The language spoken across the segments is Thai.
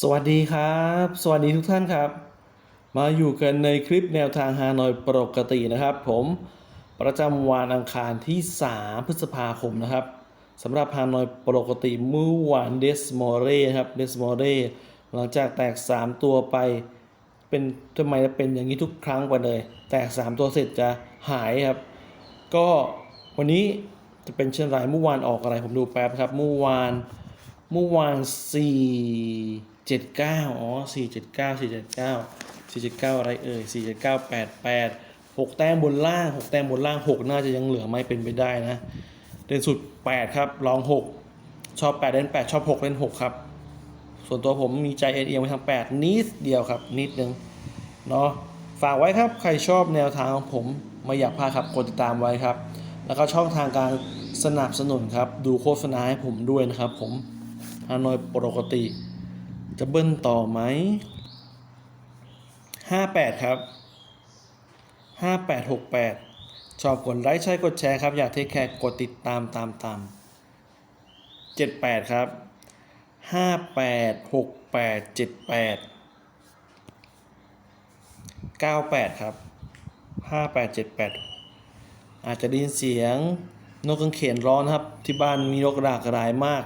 สวัสดีครับ สวัสดีทุกท่านครับ มาอยู่กันในคลิปแนวทางฮานอยปกตินะครับ ผมประจำวันอังคารที่ 3 พฤษภาคมนะครับสำหรับฮานอยปกติเมื่อวานเดสมอเร่ครับเดสมอเร่หลังจากแตก 3 ตัวไป เป็นทำไมจะเป็นอย่างนี้ทุกครั้งไปเลย แตก 3 ตัวเสร็จจะหายครับ ก็วันนี้จะเป็นเช่นไรเมื่อวานออกอะไรผมดูแป๊บครับเมื่อวานเมื่อวาน4 7 9อ๋อ4 7 9 4 7 9 4 7 9อะไรเอ่ย4 7 9 8 8 6แปดแปดหกแต้มบนล่าง6แต้มบนล่าง6น่าจะยังเหลือไม่เป็นไปได้นะ เด่นสุด8ครับรอง6ชอบ8เล่น8ชอบ6เล่น6ครับ ส่วนตัวผมมีใจเอียงไปทาง8นิดเดียวครับ นิดนึงเนาะฝากไว้ครับใครชอบแนวทางของผมไม่อยากพลาดครับกดติดตามไว้ครับ แล้วก็ช่องทางการสนับสนุนครับ ดูโฆษณาให้ผมด้วยนะครับ ผมฮานอยปกติ จะเบิ้ลต่อไหม58ครับ5868ชอบกดไลค์ใช่กดแชร์ครับ อยากเทคแคร์กดติดตามตามตาม78ครับ586878 98ครับ5878อาจจะได้ยินเสียงนกกังเขนร้อนครับ ที่บ้านมีนกหลากหลายมาก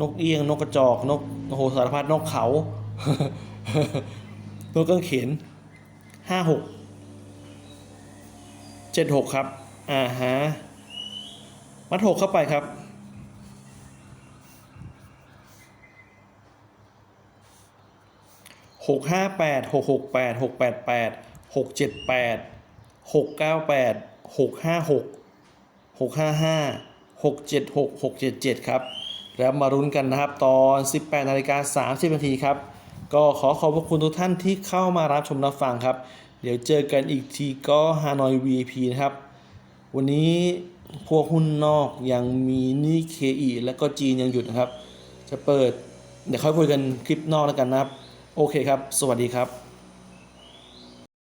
นกเอี้ยง นกกระจอก นกโอ้โหสารพัดนกเขา นกกังเขน56 76ครับ อ่าฮะ มัดหกเข้าไปครับ หกห้าแปดหกหกแปดหกแปดแปดหกเจ็ดแปดหกเก้าแปดหกห้าหกหกห้าห้าหกเจ็ดหกหกเจ็ดเจ็ดครับ แล้วมารุ้นกันนะครับ ตอน 18นาฬิกา30นาทีครับ ก็ขอขอบพระคุณทุกท่านที่เข้ามารับชมรับฟังครับ เดี๋ยวเจอกันอีกทีก็ฮานอย VIP นะครับ วันนี้พวกหุ้นนอกยังมีนี่เคอีและก็จีนยังหยุดนะครับ จะเปิด เดี๋ยวค่อยคุยกันคลิปนอกแล้วกันนะครับ โอเคครับ สวัสดีครับ